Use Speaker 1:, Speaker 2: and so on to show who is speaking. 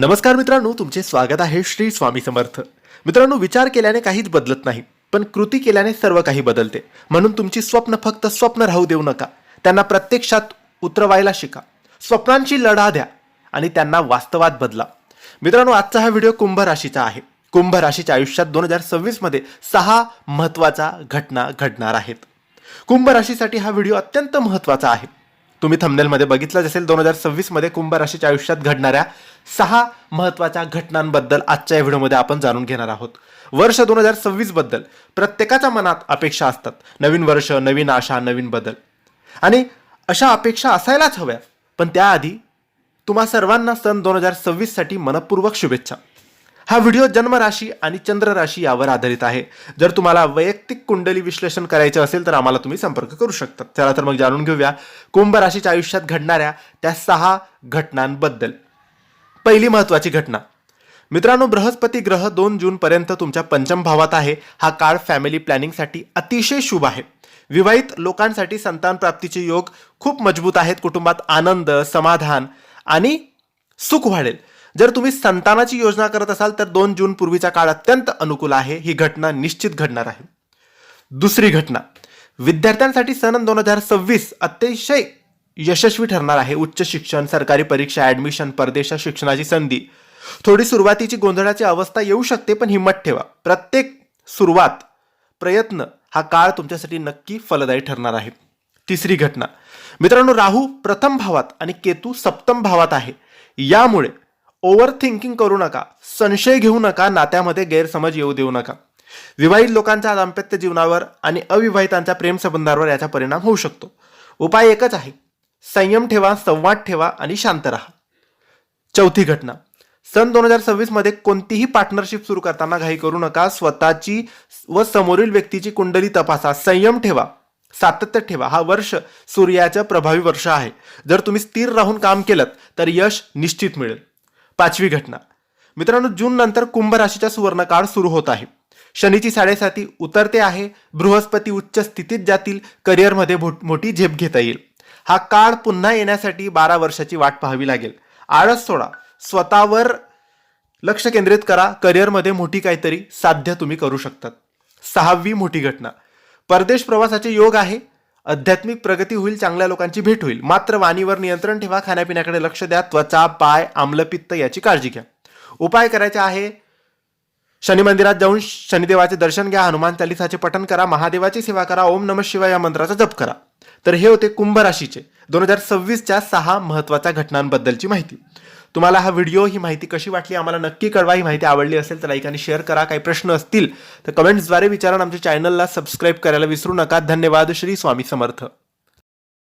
Speaker 1: नमस्कार मित्रांनो तुमचे स्वागत आहे श्री स्वामी समर्थ. मित्रांनो विचार केल्याने काहीच बदलत नाही पण कृती केल्याने सर्व काही बदलते. म्हणून तुमची स्वप्न फक्त स्वप्न राहू देऊ नका. त्यांना प्रत्यक्षात उतरवायला शिका. स्वप्नांची लढा द्या आणि त्यांना वास्तवात बदला. मित्रांनो आजचा हा व्हिडिओ कुंभ राशीचा आहे. कुंभ राशीच्या आयुष्यात दोन हजार सव्वीसमध्ये सहा महत्त्वाच्या घटना घडणार आहेत. कुंभ राशीसाठी हा व्हिडिओ अत्यंत महत्त्वाचा आहे. तुम्ही थंबनेलमध्ये बघितलंच असेल दोन हजार सव्वीसमध्ये कुंभ राशीच्या आयुष्यात घडणाऱ्या सहा महत्त्वाच्या घटनांबद्दल आजच्या व्हिडिओमध्ये आपण जाणून घेणार आहोत. वर्ष दोन हजार सव्वीसबद्दल प्रत्येकाच्या मनात अपेक्षा असतात. नवीन वर्ष नवीन आशा नवीन बदल. आणि अशा अपेक्षा असायलाच हव्या पण त्याआधी तुम्हा सर्वांना सन दोन हजार सव्वीससाठी मनपूर्वक शुभेच्छा. हा व्हिडिओ जन्मराशी आणि चंद्र राशी यावर आधारित आहे. जर तुम्हाला वैयक्तिक कुंडली विश्लेषण करायचं असेल तर आम्हाला तुम्ही संपर्क करू शकता. चला तर मग जाणून घेऊया कुंभ राशीच्या आयुष्यात घडणाऱ्या त्या सहा घटनांबद्दल. पहिली महत्वाची घटना. मित्रांनो बृहस्पती ग्रह दोन जूनपर्यंत तुमच्या पंचम भावात आहे. हा काळ फॅमिली प्लॅनिंगसाठी अतिशय शुभ आहे. विवाहित लोकांसाठी संतान प्राप्तीचे योग खूप मजबूत आहेत. कुटुंबात आनंद समाधान आणि सुख वाढेल. जर तुम्ही संतानाची योजना करत असाल तर दोन जून पूर्वीचा काळ अत्यंत अनुकूल आहे. ही घटना निश्चित घडणार आहे. दुसरी घटना विद्यार्थ्यांसाठी सन दोन हजार सव्वीस अतिशय यशस्वी ठरणार आहे. उच्च शिक्षण सरकारी परीक्षा ऍडमिशन परदेशात शिक्षणाची संधी. थोडी सुरुवातीची गोंधळाची अवस्था येऊ शकते पण हिंमत ठेवा. प्रत्येक सुरुवात प्रयत्न हा काळ तुमच्यासाठी नक्की फलदायी ठरणार आहे. तिसरी घटना मित्रांनो राहू प्रथम भावात आणि केतू सप्तम भावात आहे. यामुळे ओव्हर थिंकिंग करू नका. संशय घेऊ नका. नात्यामध्ये गैरसमज येऊ देऊ नका. विवाहित लोकांच्या दाम्पत्य जीवनावर आणि अविवाहितांच्या प्रेमसंबंधावर याचा परिणाम होऊ शकतो. उपाय एकच आहे. संयम ठेवा संवाद ठेवा आणि शांत राहा. चौथी घटना. सन दोन हजार सव्वीसमध्ये कोणतीही पार्टनरशिप सुरू करताना घाई करू नका. स्वतःची व समोरील व्यक्तीची कुंडली तपासा. संयम ठेवा. सातत्य ठेवा. हा वर्ष सूर्याचं प्रभावी वर्ष आहे. जर तुम्ही स्थिर राहून काम केलं तर यश निश्चित मिळेल. पाचवी घटना. मित्रांनो जून नंतर कुंभ राशीचा सुवर्णकाळ सुरू होत आहे. शनीची साडेसाती उतरते आहे. बृहस्पती उच्च स्थितीत जातील. करिअरमध्ये मोठी झेप घेता येईल. हा काळ पुन्हा येण्यासाठी बारा वर्षाची वाट पाहावी लागेल. आळस सोडा. स्वतःवर लक्ष केंद्रित करा. करिअरमध्ये मोठी काहीतरी साध्य तुम्ही करू शकतात. सहावी मोठी घटना. परदेश प्रवासाचे योग आहे. आध्यात्मिक प्रगती होईल चांगल्या लोकांची भेट होईल. मात्र वाणीवर नियंत्रण ठेवा खाण्यापिण्याकडे लक्ष द्या त्वचा पाय आम्लपित्त याची काळजी घ्या. उपाय करायचा आहे शनी मंदिरात जाऊन शनिदेवाचे दर्शन घ्या हनुमान चालिसाचे पठन करा महादेवाची सेवा करा ओम नम शिवाय या मंत्राचा जप करा. तर हे होते कुंभ राशीचे दोन हजार सव्वीसच्या सहा महत्त्वाच्या घटनांबद्दलची माहिती. तुम्हाला हा व्हिडिओ ही माहिती कशी वाटली आम्हाला नक्की कळवा. ही माहिती आवडली असेल तर लाईक आणि शेअर करा. काही प्रश्न असतील तर कमेंट्सद्वारे विचारा आमच्या चॅनलला सबस्क्राईब करायला विसरू नका. धन्यवाद. श्री स्वामी समर्थ.